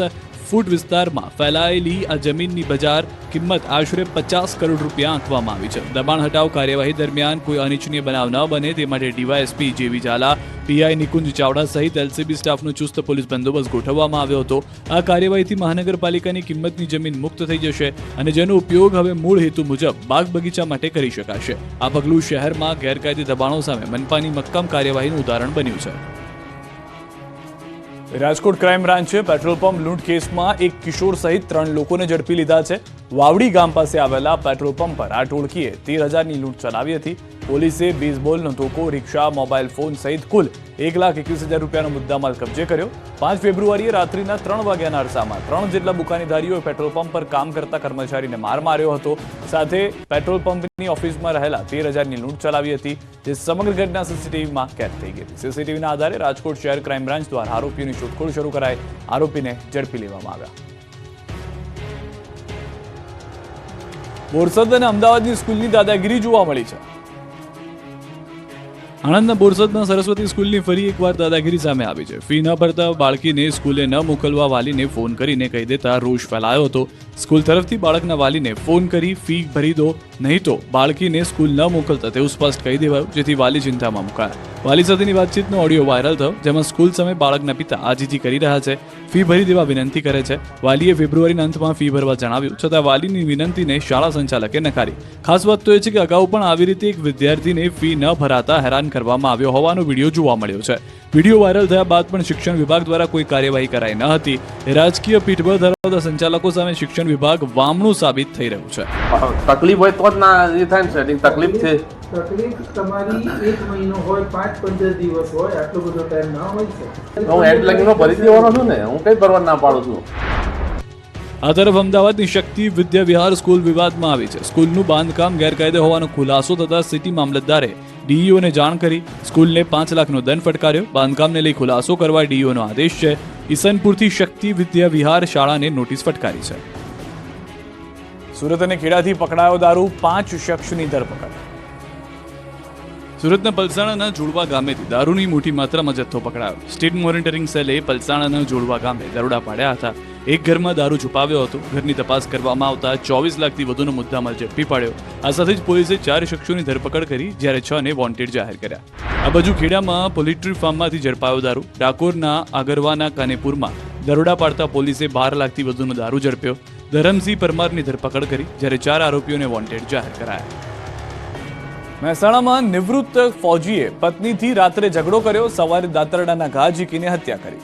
ફૂટ વિસ્તારમાં ફેલાયેલી આ જમીનની બજાર કિંમત આશરે પચાસ કરોડ રૂપિયા આંકવામાં આવી છે. દબાણ હટાવ કાર્યવાહી દરમિયાન કોઈ અનિચ્છનીય બનાવ ન બને તે માટે ડીવાયએસપી જેવી ઝાલા, પીઆઈ નિકુંજ ચાવડા સહિત એલસીબી સ્ટાફનો ચુસ્ત પોલીસ બંદોબસ્ત ગોઠવવામાં આવ્યો હતો. આ કાર્યવાહીથી મહાનગરપાલિકાની કિંમતની જમીન મુક્ત થઈ જશે અને જેનો ઉપયોગ હવે મૂળ હેતુ મુજબ બાગ બગીચા માટે કરી શકાશે. આ પગલું શહેરમાં ગેરકાયદે દબાણો સામે મનપાની મક્કમ કાર્યવાહીનું ઉદાહરણ બન્યું છે. રાજકોટ ક્રાઇમ બ્રાન્ચે પેટ્રોલ પંપ લૂંટ કેસમાં એક કિશોર સહિત ત્રણ લોકોને ઝડપી લીધા છે. વાવડી ગામ પાસે આવેલા પેટ્રોલ પંપ પર આ ટોળકીએ તેર હજારની લૂંટ ચલાવી હતી. પોલીસે બેઝબોલનો ધોકો રિક્ષા મોબાઈલ ફોન સહિત કુલ એક લાખ એકવીસ હજાર રૂપિયાનો મુદ્દામાલ કબજે કર્યો. પાંચ ફેબ્રુઆરીએ રાત્રિના ત્રણ વાગ્યાના અરસામાં ત્રણ જેટલા બુકાનીધારીઓએ પેટ્રોલ પંપ પર કામ કરતા કર્મચારીને માર માર્યો હતો. સાથે પેટ્રોલ પંપની ઓફિસમાં રહેલા તેર હજારની લૂંટ ચલાવી હતી, જે સમગ્ર ઘટના સીસીટીવીમાં કેદ થઈ ગઈ સીસીટીવીના આધારે રાજકોટ શહેર ક્રાઇમ બ્રાન્ચ દ્વારા આરોપીઓની શોધખોળ શરૂ કરાઈ. આરોપીને ઝડપી લેવામાં આવ્યા. બોરસદ અને અમદાવાદની સ્કૂલની દાદાગીરી જોવા મળી છે. આણંદના બોરસદમાં સરસ્વતી સ્કૂલની ફરી એકવાર દાદાગીરી સામે આવી છે. ફી ન ભરતા બાળકીને સ્કૂલે ન મોકલવા વાલીને ફોન કરીને કહી દેતા રોષ ફેલાયો હતો. સ્કૂલ તરફથી બાળકના વાલીને ફોન કરી ફી ભરી દો, નહીં તો બાળકીને સ્કૂલ ન મોકલતા તેવું સ્પષ્ટ કહી દેવાયું જેથી વાલી ચિંતામાં મુકાયા. વાલી સાથેની વાતચીતનો ઓડિયો વાયરલ થયો, જેમાં સ્કૂલ સામે બાળકના પિતા આજીજી કરી રહ્યા છે. ફી ભરી દેવા વિનંતી કરે છે. વાલીએ ફેબ્રુઆરીના અંતમાં ફી ભરવા જણાવ્યું, છતાં વાલીની વિનંતીને શાળા સંચાલકે નકારી. ખાસ વાત તો એ છે કે અગાઉ પણ આવી રીતે એક વિદ્યાર્થીને ફી ન ભરાતા હેરાન કરવામાં આવ્યો હોવાનો વીડિયો જોવા મળ્યો છે. વીડિયો વાયરલ થયા બાદ પણ શિક્ષણ વિભાગ દ્વારા કોઈ કાર્યવાહી કરાઈ ન હતી. રાજકીય પીઠબળ ધરાવતા સંચાલકો સામે શિક્ષણ વિભાગ વામણું સાબિત થઈ રહ્યું છે. તકલીફ હોય તો જ ના એ થાય ને સેટિંગ તકલીફ છે. તકલીફ તમારી એક મહિનો હોય પાંચ પંદર દિવસ હોય આટલો બધો ટાઈમ ના હોય છે. હું એડ લગીનો ભરી દેવાનો છું ને હું કઈ ભરવા ના પાડું છું. આ તરફ અમદાવાદની શક્તિ વિદ્યાવિહાર સ્કૂલ વિવાદમાં આવી છે. સ્કૂલનું બાંધકામ ગેરકાયદે હોવાનો ખુલાસો થતા સિટી મામલતદારે ડીઈઓને જાણ કરી સ્કૂલને પાંચ લાખનો દંડ ફટકાર્યો. બાંધકામને લઈ ખુલાસો કરવા ડીઈઓનો આદેશ છે. ઈસનપુરથી શક્તિ વિદ્યા વિહાર શાળાને નોટિસ ફટકારી છે. સુરત અને ખેડાથી પકડાયો દારૂ પાંચ શખ્સની ધરપકડ. સુરતના પલસાણાના જોડવા ગામેથી દારૂની મોટી માત્રામાં જથ્થો પકડાયો. સ્ટેટ મોનિટરિંગ સેલે પલસાણાના જોડવા ગામે દરોડા પાડ્યા હતા. એક ઘરમાં દારૂ છુપાવ્યો હતો. ઘરની તપાસ કરવામાં આવતા ચોવીસ લાખથી વધુનો મુદ્દામાલ ઝડપી પાડ્યો. આ સાથે જ પોલીસે ચાર શખ્સોની ધરપકડ કરી, જ્યારે છ ને વોન્ટેડ જાહેર કર્યા. આ બાજુ ખેડામાં પોલિટ્રી ફાર્મમાંથી ઝડપાયો દારૂ. ડાકોરના આગરવાના કાનેપુરમાં દરોડા પાડતા પોલીસે બાર લાખથી વધુનો દારૂ ઝડપ્યો. ધરમસિંહ પરમારની ધરપકડ કરી, જ્યારે ચાર આરોપીઓને વોન્ટેડ જાહેર કરાયા. મહેસાણામાં નિવૃત્ત ફૌજીએ પત્નીથી રાત્રે ઝઘડો કર્યો. સવારે દાતરડાના ઘા ઝીકીને હત્યા કરી.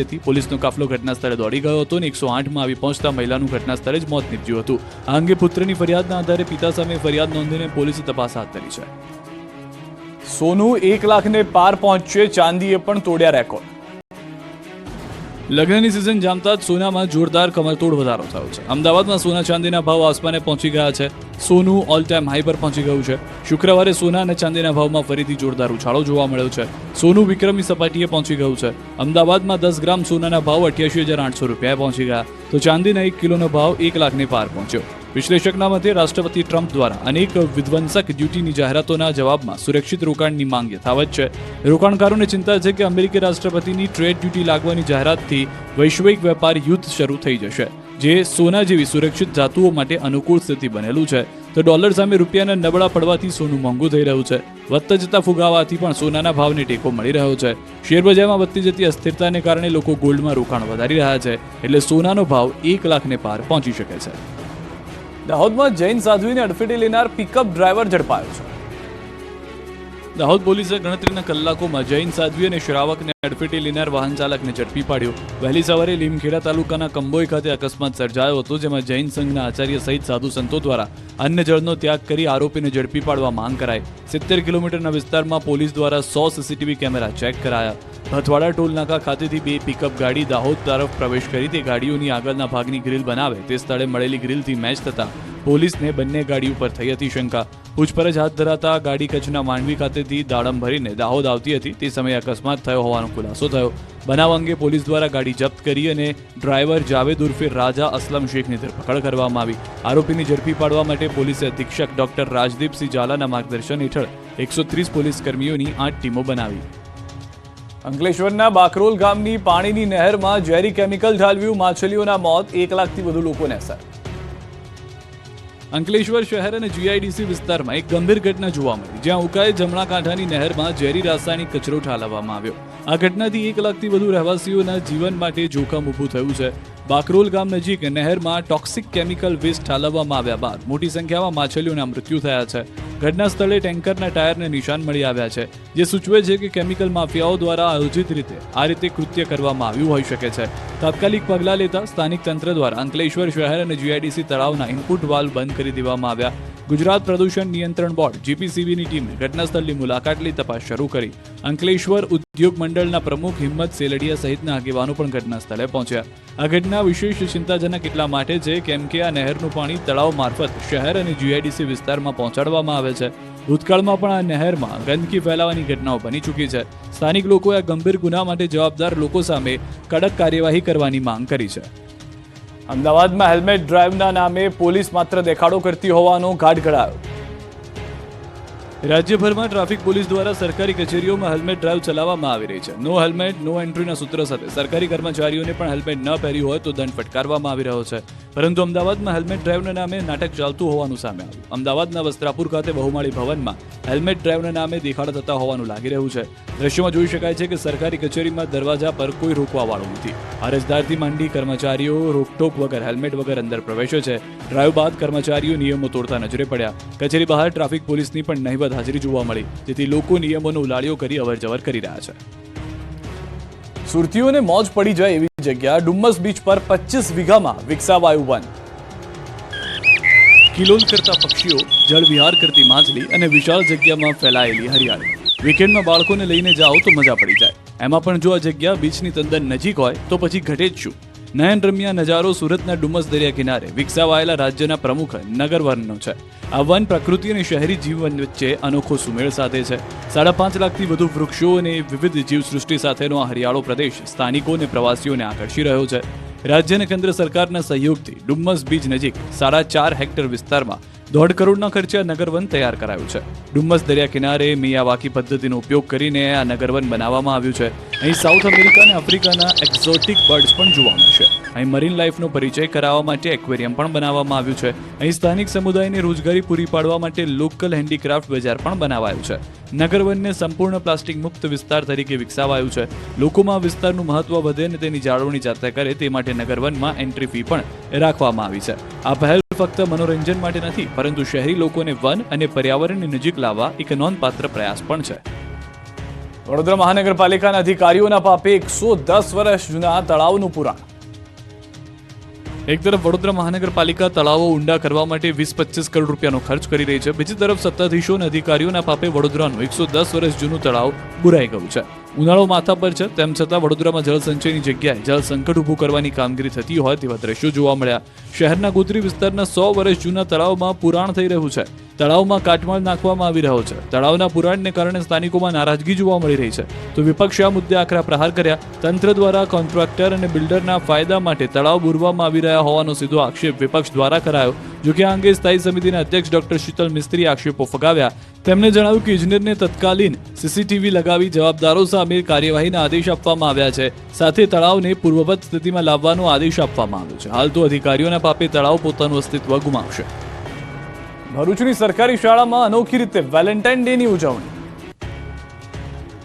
હતી. પોલીસનો કાફલો ઘટના સ્થળે દોડી ગયો હતો અને એકસો આઠમાં આવી પહોંચતા મહિલાનું ઘટના સ્થળે જ મોત નીપજ્યું હતું. આ અંગે પુત્રની ફરિયાદના આધારે પિતા સામે ફરિયાદ નોંધીને પોલીસે તપાસ હાથ ધરી છે. સોનું એક લાખને પાર પહોંચ્યું. ચાંદીએ પણ તોડ્યા રેકોર્ડ. લગ્નની સિઝન જામતા જ સોનામાં જોરદાર કમરતોડ વધારો થયો છે. અમદાવાદમાં સોના ચાંદીના ભાવ આસમાને પહોંચી ગયા છે. સોનું ઓલ ટાઈમ હાઈ પર પહોંચી ગયું છે. શુક્રવારે સોના અને ચાંદીના ભાવમાં ફરીથી જોરદાર ઉછાળો જોવા મળ્યો છે. સોનું વિક્રમી સપાટીએ પહોંચી ગયું છે. અમદાવાદમાં દસ ગ્રામ સોનાના ભાવ અઠ્યાસી હજાર આઠસો રૂપિયા પહોંચી ગયા. તો ચાંદીના એક કિલોનો ભાવ એક લાખને પાર પહોંચ્યો. વિશ્લેષકના મતે, રાષ્ટ્રપતિ ટ્રમ્પ દ્વારા અનેક વિધ્વંસક ડ્યુટીની જાહેરાતોના જવાબમાં સુરક્ષિત રોકાણની માંગ યથાવત છે. રોકાણકારોને ચિંતા છે કે અમેરિકી રાષ્ટ્રપતિની ટ્રેડ ડ્યુટી લાગવાની જાહેરાતથી વૈશ્વિક વેપાર યુદ્ધ શરૂ થઈ જશે, જે સોના જેવી સુરક્ષિત ધાતુઓ માટે અનુકૂળ સ્થિતિ બનેલું છે. તો ડોલર સામે રૂપિયાના નબળા પડવાથી સોનું મોંઘું થઈ રહ્યું છે. વધતા જતા ફુગાવાથી પણ સોનાના ભાવને ટેકો મળી રહ્યો છે. શેરબજારમાં વધતી જતી અસ્થિરતાને કારણે લોકો ગોલ્ડમાં રોકાણ વધારી રહ્યા છે, એટલે સોનાનો ભાવ એક લાખને પાર પહોંચી શકે છે. દાહોદમાં જૈન સાધ્વીને અડફેટે લેનાર પિકઅપ ડ્રાઈવર ઝડપાયો છે. દાહોદ પોલીસે ગણતરીના કલાકોમાં જૈન સાધ્વી અને શ્રાવકને અડફેટે લેનાર વાહન ચાલકને ઝડપી પાડ્યો. વહેલી સવારે લીમખેડા તાલુકાના કંબોઈ ખાતે અકસ્માત સર્જાયો હતો, જેમાં જૈન સંઘના આચાર્ય સહિત સાધુ સંતો દ્વારા અન્ય જળનો ત્યાગ કરી આરોપીને ઝડપી પાડવા માંગ કરાઈ. સિત્તેર કિલોમીટરના વિસ્તારમાં પોલીસ દ્વારા સો સીસીટીવી કેમેરા ચેક કરાયા. ભથવાડા ટોલ નાકા ખાતેથી બે પિકઅપ ગાડી દાહોદ તરફ પ્રવેશ કરી તે ગાડીઓની આગળના ભાગની ગ્રીલ બનાવે તે સ્થળે મળેલી ગ્રીલથી મેચ થતા પોલીસને બંને ગાડી ઉપર થઈ હતી શંકા પૂછપરછ હાથ ધરાતા ગાડી કચ્છના માંડવી ખાતેથી દાડમ ભરીને દાહોદ આવતી હતી. તે સમયે અકસ્માત થયો હોવાનો ખુલાસો થયો. બનાવ અંગે પોલીસ દ્વારા ગાડી જપ્ત કરી અને ડ્રાઈવર જાવેદ ઉર્ફે રાજા અસલમ શેખની ધરપકડ કરવામાં આવી. આરોપીની ઝડપી પાડવા માટે પોલીસે અધિક્ષક ડોક્ટર રાજદીપસિંહ ઝાલાના માર્ગદર્શન હેઠળ એકસો ત્રીસ પોલીસ કર્મીઓની આઠ ટીમો બનાવી. અંકલેશ્વરના બાકરોલ ગામની પાણીની નહેરમાં ઝેરી કેમિકલ ઢાલવ્યું, માછલીઓના મોત, એક લાખથી વધુ લોકોને અસર. અંકલેશ્વર શહેર અને જીઆઈડીસી વિસ્તારમાં એક ગંભીર ઘટના જોવા મળી, જ્યાં ઉકાઈ જમણા કાંઠાની નહેરમાં ઝેરી રાસાયણિક કચરો ઠાલવવામાં આવ્યો. આ ઘટનાથી એક લાખથી વધુ રહેવાસીઓના જીવન માટે જોખમ ઊભું થયું છે. બાકરોલ ગામ નજીક નહેરમાં ટોક્સિક કેમિકલ વેસ્ટ ઠાલવવામાં આવ્યા બાદ મોટી સંખ્યામાં માછલીઓના મૃત્યુ થયા છે. ઘટના સ્થળે ટેન્કરના ટાયરને નિશાન મળી આવ્યા છે, જે સૂચવે છે કે કેમિકલ માફિયાઓ દ્વારા આયોજિત રીતે આ રીતે કૃત્ય કરવામાં આવ્યું હોઈ શકે છે. તાત્કાલિક પગલાં લેતા સ્થાનિક તંત્ર દ્વારા અંકલેશ્વર શહેર અને જીઆઈડીસી તળાવના ઇનપુટ વાલ્વ બંધ કરી દેવામાં આવ્યા. ગુજરાત પ્રદૂષણ નિયંત્રણ બોર્ડ, જીપીસીબીની ટીમે ઘટનાસ્થળની મુલાકાત લઈ તપાસ શરૂ કરી. અંકલેશ્વર ઉદ્યોગ મંડળના પ્રમુખ હિંમત સેલડિયા સહિતના આગેવાનો પણ ઘટના સ્થળે પહોંચ્યા. આ ઘટના વિશેષ ચિંતાજનક એટલા માટે છે કેમ કે આ નહેરનું પાણી તળાવ મારફત શહેર અને જીઆઈડીસી વિસ્તારમાં પહોંચાડવામાં આવે છે. ભૂતકાળમાં પણ આ નહેરમાં ગંદકી ફેલાવાની ઘટનાઓ બની ચૂકી છે. સ્થાનિક લોકોએ આ ગંભીર ગુના માટે જવાબદાર લોકો સામે કડક કાર્યવાહી કરવાની માંગ કરી છે. અમદાવાદમાં હેલ્મેટ ડ્રાઈવના નામે પોલીસ માત્ર દેખાડો કરતી હોવાનો ઘાટ ઘડાયો રાજ્યભરમાં ટ્રાફિક પોલીસ દ્વારા સરકારી કચેરીઓમાં હેલ્મેટ ડ્રાઈવ ચલાવવામાં આવી રહી છે. નો હેલ્મેટ, નો એન્ટ્રીના સૂત્ર સાથે સરકારી કર્મચારીઓને પણ હેલ્મેટ ન પહેર્યું હોય તો દંડ ફટકારવામાં આવી રહ્યો છે. પરંતુ અમદાવાદમાં હેલ્મેટ ડ્રાઈવના નામે નાટક ચાલતું હોવાનું સામે આવ્યું. અમદાવાદના વસ્ત્રાપુર ખાતે બહુમાળી ભવનમાં હેલ્મેટ ડ્રાઈવના નામે દેખાડ થતા હોવાનું લાગી રહ્યું છે. દ્રશ્યમાં જોઈ શકાય છે કે સરકારી કચેરીમાં દરવાજા પર કોઈ રોકવાવાળું નથી. અરજદારથી માંડી કર્મચારીઓ રોકટોક વગર હેલ્મેટ વગર અંદર પ્રવેશે છે. ડ્રાઈવ બાદ કર્મચારીઓ નિયમો તોડતા નજરે પડ્યા. કચેરી બહાર ટ્રાફિક પોલીસની પણ નહિવત હાજરી જોવા મળી, જેથી લોકો નિયમોનો ઉલાળ્યો કરી અવરજવર કરી રહ્યા છે. સુરતીઓને મોજ પડી જાય એવી જગ્યા ડુમ્મસ બીચ પર પચીસ વીઘામાં વિકસાવાયું વન. કિલોલ કરતા પક્ષીઓ જળ વિહાર કરતી માછલી અને વિશાળ જગ્યામાં ફેલાયેલી હરિયાળી. વીકેન્ડમાં બાળકોને લઈને જાઓ તો મજા પડી જાય. એમાં પણ જો આ જગ્યા બીચની તદ્દન નજીક હોય તો પછી ઘટે જ શું? નયન રમ્યા નજારો સુરતના ડુમસ દરિયા કિનારે વિકસાવાયેલા રાજ્યના પ્રમુખ નગરવનનો છે. આ વન પ્રકૃતિ અને શહેરી જીવન વચ્ચે અનોખો સુમેળ સાથે છે. સાડા પાંચ લાખથી વધુ વૃક્ષો અને વિવિધ જીવસૃષ્ટિ સાથેનો આ હરિયાળો પ્રદેશ સ્થાનિકો અને પ્રવાસીઓને આકર્ષી રહ્યો છે. રાજ્ય અને કેન્દ્ર સરકારના સહયોગથી ડુમ્મસ બીચ નજીક સાડા ચાર હેક્ટર વિસ્તારમાં દોઢ કરોડના ખર્ચે આ નગરવન તૈયાર કરાયું છે. ડુમ્મસ દરિયા કિનારે મિયાવાકી પદ્ધતિનો ઉપયોગ કરીને આ નગરવન બનાવવામાં આવ્યું છે. અહીં સાઉથ અમેરિકા અને આફ્રિકાના એક્ઝોટિક બર્ડ્સ પણ જોવા મળશે અહીં મરીન લાઈફનો પરિચય કરાવવા માટે એક્વેરિયમ પણ બનાવવામાં આવ્યું છે. અહીં સ્થાનિક સમુદાયને રોજગારી પૂરી પાડવા માટે લોકલ હેન્ડીક્રાફ્ટ બજાર પણ બનાવાયું છે. નગરવનને સંપૂર્ણ પ્લાસ્ટિક મુક્ત વિસ્તાર તરીકે વિકસાવાયું છે. લોકોમાં વિસ્તારનું મહત્વ વધે અને તેની જાળવણી જાતે કરે તે માટે નગરવનમાં એન્ટ્રી ફી પણ રાખવામાં આવી છે. આ પહેલ ફક્ત મનોરંજન માટે નથી પરંતુ શહેરી લોકોને વન અને પર્યાવરણની નજીક લાવવા એક નોંધપાત્ર પ્રયાસ પણ છે. વડોદરા મહાનગરપાલિકાના અધિકારીઓના પાપે એકસો દસ વર્ષ જૂના તળાવનું પુરાણ. એક તરફ વડોદરા મહાનગરપાલિકા તળાવો ઊંડા કરવા માટે વીસ પચીસ કરોડ રૂપિયાનો ખર્ચ કરી રહી છે. બીજી તરફ સત્તાધીશો અને અધિકારીઓના પાપે વડોદરાનું એકસો દસ વર્ષ જૂનું તળાવ બુરાઈ ગયું છે. ઉનાળો માથા પર છે, તેમ છતાં વડોદરામાં જળસંચયની જગ્યાએ જળ સંકટ ઊભું કરવાની કામગીરી થતી હોય તેવા દ્રશ્યો જોવા મળ્યા. શહેરના ગોત્રી વિસ્તારના સો વર્ષ જૂના તળાવમાં પુરાણ થઈ રહ્યું છે. તળાવમાં કાટમાળ નાખવામાં આવી રહ્યો છે. તળાવના પુરાણને કારણે સ્થાનિકોમાં નારાજગી જોવા મળી રહી છે. તો વિપક્ષે આ મુદ્દે આકરા પ્રહાર કર્યા. તંત્ર દ્વારા કોન્ટ્રાક્ટર અને બિલ્ડરના ફાયદા માટે તળાવ બુરવામાં આવી રહ્યા હોવાનો સીધો આક્ષેપ વિપક્ષ દ્વારા કરાયો, જોકે આ અંગે સ્થાયી સમિતિના અધ્યક્ષ ડોક્ટર શીતલ મિસ્ત્રી આક્ષેપો ફગાવ્યા. તેમણે જણાવ્યું કે ઇજનેરને તત્કાલીન સીસીટીવી લગાવી જવાબદારો સામે કાર્યવાહીના આદેશ આપવામાં આવ્યા છે. સાથે તળાવને પૂર્વવત સ્થિતિમાં લાવવાનો આદેશ આપવામાં આવ્યો છે. હાલ તો અધિકારીઓના પાપે તળાવ પોતાનું અસ્તિત્વ ગુમાવશે. ભરૂચની સરકારી શાળામાં અનોખી રીતે વેલેન્ટાઇન ડેની ઉજવણી.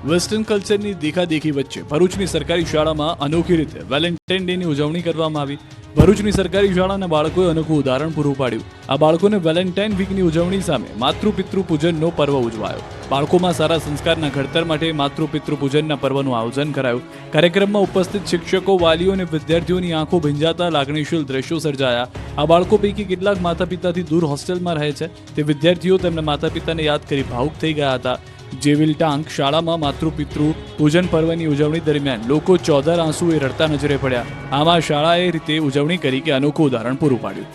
વેસ્ટર્ન કલ્ચરની દેખાદેખી વચ્ચે ભરૂચની સરકારી શાળામાં અનોખી રીતે વેલેન્ટાઇન ડેની ઉજવણી કરવામાં આવી. ભરૂચની સરકારી શાળાના બાળકોએ અનોખું ઉદાહરણ પૂરું પાડ્યું. આ બાળકોને વેલેન્ટાઇન વીકની ઉજવણી સામે માતૃપિતૃ પૂજનનો પર્વ ઉજવાયો. બાળકોમાં સારા સંસ્કારના ઘડતર માટે માતૃપિતૃ પૂજનના પર્વનું આયોજન કરાયું. કાર્યક્રમમાં ઉપસ્થિત શિક્ષકો, વાલીઓ અને વિદ્યાર્થીઓની આંખો ભીંજાતા લાગણીશીલ દ્રશ્યો સર્જાયા. આ બાળકો પૈકી કેટલાક માતા પિતાથી દૂર હોસ્ટેલમાં રહે છે. તે વિદ્યાર્થીઓ તેમના માતા પિતાને યાદ કરી ભાવુક થઈ ગયા હતા. જેવિલ ટાંક શાળામાં માતૃપિતૃ પૂજન પર્વની ઉજવણી દરમિયાન લોકો ચોદર આંસુએ રડતા નજરે પડ્યા. આમાં શાળાએ રીતે ઉજવણી કરી કે અનોખું ઉદાહરણ પૂરું પાડ્યું.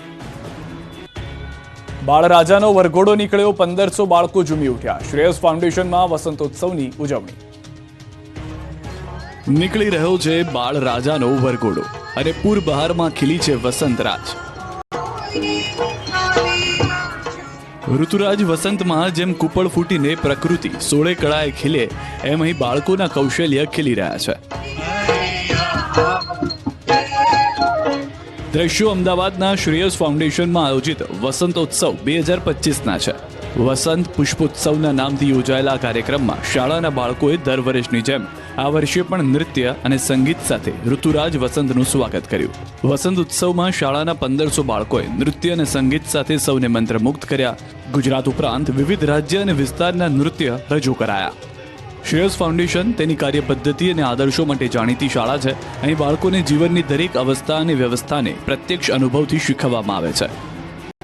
બાળરાજાનો વરઘોડો નીકળ્યો, પંદરસો બાળકો ઝૂમી ઉઠ્યા. શ્રેયસ ફાઉન્ડેશનમાં વસંતોત્સવની ઉજવણી. નીકળી રહ્યો છે બાળ રાજાનો વરઘોડો અને પૂર બહારમાં ખીલી છે વસંતરાજ. ઋતુરાજ વસંતમાં જેમ કુપળ ફૂટીને પ્રકૃતિ સોળે કળાએ ખીલે, એમ અહીં બાળકોના કૌશલ્ય ખીલી રહ્યા છે. દ્રશ્યો અમદાવાદના શ્રેયસ ફાઉન્ડેશનમાં આયોજિત વસંતોત્સવ બે હજાર પચીસના છે. વસંત પુષ્પોત્સવના નામથી યોજાયેલા કાર્યક્રમમાં શાળાના બાળકોએ દર વર્ષની જેમ આ વર્ષે પણ નૃત્ય અને સંગીત સાથે ઋતુરાજ વસંતનું સ્વાગત કર્યું. વસંત ઉત્સવમાં શાળાના પંદરસો બાળકોએ નૃત્ય અને સંગીત સાથે સૌને મંત્રમુગ્ધ કર્યા. ગુજરાત ઉપરાંત વિવિધ રાજ્ય અને વિસ્તારના નૃત્ય રજૂ કરાયા. શ્રેયસ ફાઉન્ડેશન તેની કાર્યપદ્ધતિ અને આદર્શો માટે જાણીતી શાળા છે. અહીં બાળકોને જીવનની દરેક અવસ્થા અને વ્યવસ્થાને પ્રત્યક્ષ અનુભવથી શીખવવામાં આવે છે.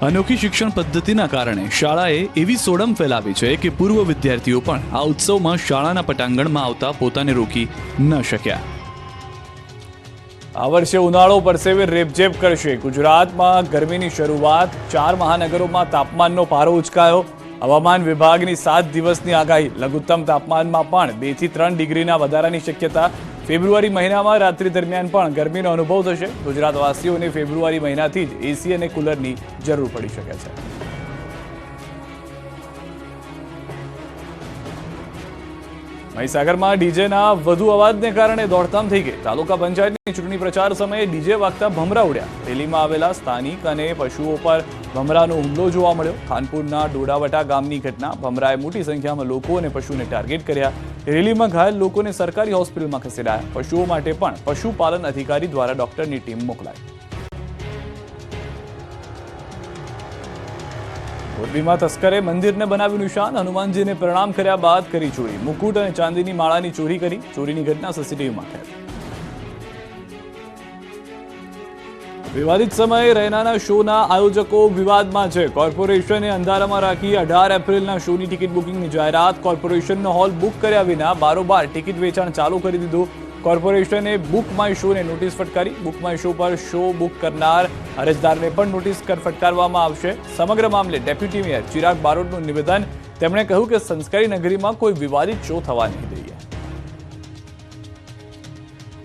અનોખી શિક્ષણ પદ્ધતિના કારણે શાળાએ એવી સોડમ ફેલાવી છે કે પૂર્વ વિદ્યાર્થીઓ પણ આ ઉત્સવમાં શાળાના પટાંગણમાં આવતા પોતાને રોકી ન શક્યા. આ વર્ષે ઉનાળો પરસેવે રેપઝેપ કરશે. ગુજરાતમાં ગરમીની શરૂઆત. ચાર મહાનગરોમાં તાપમાનનો પારો ઉચકાયો. હવામાન વિભાગની સાત દિવસની આગાહી. લઘુત્તમ તાપમાનમાં પણ બેથી ત્રણ ડિગ્રીના વધારાની શક્યતા ફેબ્રુઆરી મહિનામાં રાત્રિ દરમિયાન પણ ગરમીનો અનુભવ થશે. ગુજરાતવાસીઓને ફેબ્રુઆરી મહિનાથી જ એસી અને કુલરની જરૂર પડી શકે છે. મહીસાગરમાં ડીજેના વધુ અવાજને કારણે દોડધામ થઈ ગઈ. તાલુકા પંચાયતની ચૂંટણી પ્રચાર સમયે ડીજે વાગતા ભમરા ઉડ્યા. રેલીમાં આવેલા સ્થાનિક અને પશુઓ પર ભમરાનો હુમલો જોવા મળ્યો. ખાનપુરના ડોડાવટા ગામની ઘટના ભમરાએ મોટી સંખ્યામાં લોકો અને પશુને ટાર્ગેટ કર્યા. રેલીમાં ઘાયલ લોકોને સરકારી હોસ્પિટલમાં ખસેડાયા. પશુઓ માટે પણ પશુપાલન અધિકારી દ્વારા ડોક્ટરની ટીમ મોકલાઈ. મોરબીમાં તસ્કરે મંદિરને બનાવ્યું નિશાન. હનુમાનજીને પ્રણામ કર્યા બાદ કરી ચોરી. મુકુટ અને ચાંદીની માળાની ચોરી કરી. ચોરીની ઘટના સીસીટીવીમાં કેદ વિવાદિત સમયે રૈનાના શોના આયોજકો વિવાદમાં છે. કોર્પોરેશને અંધારામાં રાખી અઢાર એપ્રિલના શોની ટિકિટ બુકિંગની જાહેરાત. કોર્પોરેશનનો હોલ બુક કર્યા વિના બારોબાર ટિકિટ વેચાણ ચાલુ કરી દીધું. કોર્પોરેશને બુક માય શોને નોટિસ ફટકારી. બુક માય શો પર શો બુક કરનાર અરજદારને પણ નોટિસ કર ફટકારવામાં આવશે. સમગ્ર મામલે ડેપ્યુટી મેયર ચિરાગ બારોટનું નિવેદન. તેમણે કહ્યું કે સંસ્કારી નગરીમાં કોઈ વિવાદિત શો થવા નહીં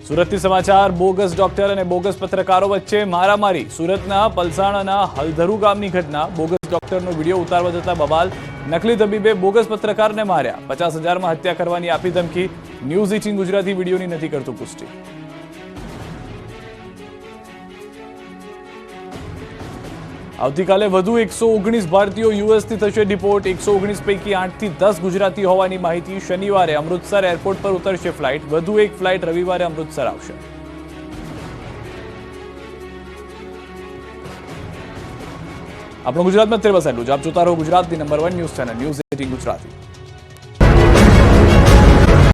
સુરતથી સમાચાર, બોગસ ડોક્ટર અને બોગસ પત્રકારો વચ્ચે મારામારી. સુરતના પલસાણાના હલધરુ ગામની ઘટના. બોગસ ડોક્ટરનો વીડિયો ઉતારવા જતા બબાલ નકલી તબીબે બોગસ પત્રકારને માર્યા. પચાસ હજારમાં હત્યા કરવાની આપી ધમકી. ન્યૂઝ ઇટીન ગુજરાતી વિડીયોની નથી કરતું પુષ્ટિ. આવતીકાલે વધુ એકસો ઓગણીસ ભારતીયો યુએસથી થશે ડિપોર્ટ. એકસો ઓગણીસ પૈકી આઠથી દસ ગુજરાતી હોવાની માહિતી શનિવારે અમૃતસર એરપોર્ટ પર ઉતરશે ફ્લાઇટ. વધુ એક ફ્લાઇટ રવિવારે અમૃતસર આવશે. આપણું ગુજરાતમાં અત્યારે બસ એટલું જ આપ જોતા રહો ગુજરાતની number one news channel News eighteen Gujarati.